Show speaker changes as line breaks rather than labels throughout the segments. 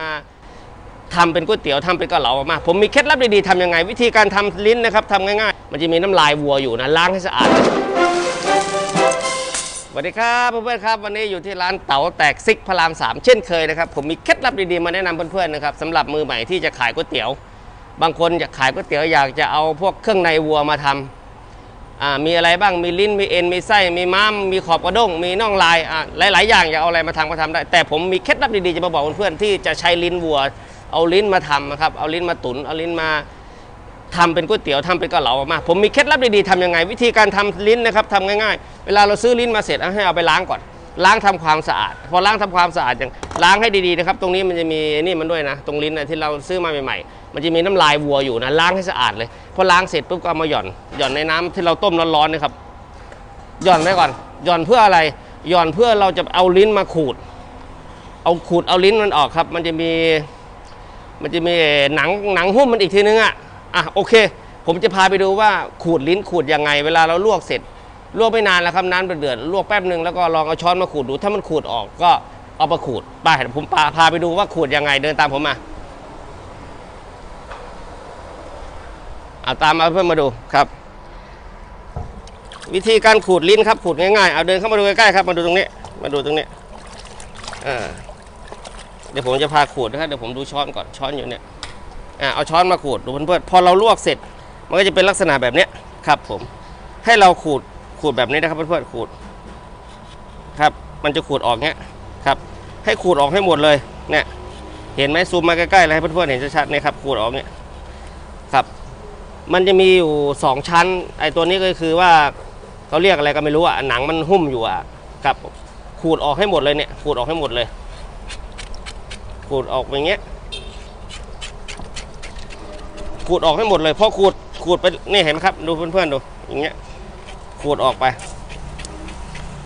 มาทำเป็นก๋วยเตี๋ยวทำเป็นกะเหลาออกมา ผมมีเคล็ดลับดีๆทำยังไง วิธีการทำลิ้นนะครับทำง่ายๆ มันจะมีน้ำลายวัวอยู่นะล้างให้สะอาดสวัสดีครับเพื่อนๆครับวันนี้อยู่ที่ร้านเต๋าแตกซิกพระรามสามเช่นเคยนะครับผมมีเคล็ดลับดีๆมาแนะนำเพื่อนๆนะครับสำหรับมือใหม่ที่จะขายก๋วยเตี๋ยว บางคนอยากขายก๋วยเตี๋ยวอยากจะเอาพวกเครื่องในวัวมาทำอ่า มีอะไรบ้างมีลิ้นมีเอ็นมีไส้มีม้ามมีขอบกระด้งมีน่องลายอ่าหลาย ๆ อย่างอยากเอาอะไรมาทำก็ทำได้ แต่ผมมีเคล็ดลับดีๆจะมาบอกเพื่อนๆที่จะใช้ลิ้นวัว เอาลิ้นมาทำนะครับเอาลิ้นมาตุนเอาลิ้นมาทำเป็นก๋วยเตี๋ยวทำเป็นเกะเหลาออกมาผมมีเคล็ดลับดีๆทำยังไง วิธีการทำลิ้นนะครับทำง่ายๆ เวลาเราซื้อลิ้นมาเสร็จให้เอาไปล้างก่อน ล้างทำความสะอาด พอล้างทำความสะอาดอย่างล้างให้ดีๆนะครับ ตรงนี้มันจะมีนี่มันด้วยนะ ตรงลิ้นนะที่เราซื้อมาใหม่ๆ มันจะมีน้ำลายวัวอยู่นะล้างให้สะอาดเลย พอล้างเสร็จปุ๊บก็เอามาหย่อนหย่อนในน้ำที่เราต้มร้อนๆนะครับหย่อนไว้ก่อนหย่อนเพื่ออะไรหย่อนเพื่อเราจะเอาลิ้นมาขูด เอาขูดเอาลิ้นมันออกครับ มันจะมีมันจะมีหนังหนังหุ้มมันอีกทีนึงอะอะโอเค ผมจะพาไปดูว่าขูดลิ้นขูดยังไง เวลาเราลวกเสร็จ ลวกไม่นานแล้วครับน้ำเดือดๆลวกแป๊บหนึ่งแล้วก็ลองเอาช้อนมาขูดดู ถ้ามันขูดออกก็เอามาขูดไปเดี๋ยวผมพาพาไปดูว่าขูดยังไงเดินตามผมมาเอาตามมาเพื่อนมาดูครับ วิธีการขูดลิ้นครับขูดง่ายๆเอาเดินเข้ามาดูใกล้ๆครับมาดูตรงนี้มาดูตรงนี้เดี๋ยวผมจะพาขูดนะครับเดี๋ยวผมดูช้อนก่อนช้อนอยู่เนี่ยอเอาช้อนมาขูดดูเพื่อนๆพอเราลวกเสร็จ มันก็จะเป็นลักษณะแบบเนี้ยครับผมให้เราขูด ขูดแบบนี้นะครับเพื่อนๆขูดครับ มันจะขูดออกเนี้ยครับ ให้ขูดออกให้หมดเลยเนี่ยเห็นไหมซูมมาใกล้ๆเลยให้เพื่อนๆเห็นชัดๆเนี่ยครับขูดออกเนี่ยครับ มันจะมีอยู่สองชั้น ไอ้ตัวนี้ก็คือว่าเขาเรียกอะไรก็ไม่รู้อะหนังมันหุ้มอยู่อะครับขูดออกให้หมดเลยเนี่ยขูดออกให้หมดเลยขูดออกอย่างเงี้ยขูดออกให้หมดเลยพอขูดขูดไปนี่เห็นไหมครับ ดูเพื่อนๆดูอย่างเงี้ย ขูดออกไป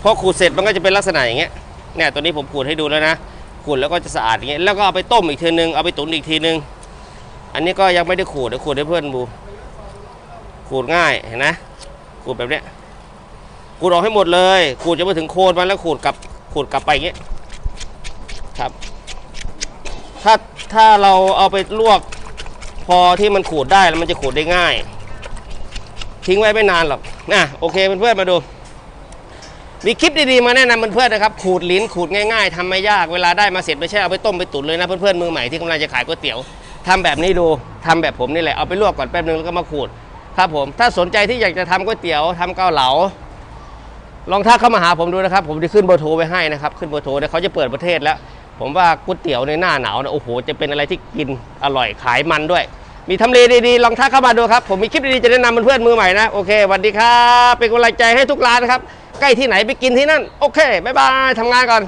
พอขูดเสร็จมันก็จะเป็นลักษณะอย่างเงี้ย เนี่ยตัวนี้ผมขูดให้ดูแล้วนะ ขูดแล้วก็จะสะอาดอย่างเงี้ย แล้วก็เอาไปต้มอีกทีนึง เอาไปตุ๋นอีกทีนึง อันนี้ก็ยังไม่ได้ขูดเดี๋ยวขูดให้เพื่อนดูขูดง่ายเห็นนะขูดแบบเนี้ยขูดออกให้หมดเลย ขูดจะไปถึงโคนมันแล้วขูดกลับขูดกลับไปอย่างเงี้ย ครับ ถ้าถ้าเราเอาไปลวกพอที่มันขูดได้แล้วมันจะขูดได้ง่าย ทิ้งไว้ไม่นานหรอก นะโอเคเพื่อนๆมาดู มีคลิปดีๆมาแนะนำเพื่อนๆนะครับ ขูดลิ้นขูดง่ายๆทำไม่ยากเวลาได้มาเสร็จไม่ใช่เอาไปต้มไปตุ๋นเลยนะเพื่อนๆมือใหม่ที่กำลังจะขายก๋วยเตี๋ยวทำแบบนี้ดูทำแบบผมนี่แหละเอาไปลวกก่อนแป๊บนึงแล้วก็มาขูดครับผมถ้าสนใจที่อยากจะทำก๋วยเตี๋ยวทำเกาเหลาลองทักเข้ามาหาผมดูนะครับ ผมจะขึ้นเบอร์โทรไว้ให้นะครับขึ้นเบอร์โทรเดี๋ยวเขาจะเปิดประเทศแล้ว ผมว่าก๋วยเตี๋ยวในหน้าหนาวนะโอ้โหจะเป็นอะไรที่กินอร่อยขายมันด้วย มีทำเลดีๆ ลองทักเข้ามาดูครับ ผมมีคลิปดีๆ จะแนะนำเพื่อนๆมือใหม่นะ โอเคสวัสดีครับ เป็นกำลังใจให้ทุกร้านนะครับ ใกล้ที่ไหนไปกินที่นั่น โอเค บ๊ายบายทำงานก่อน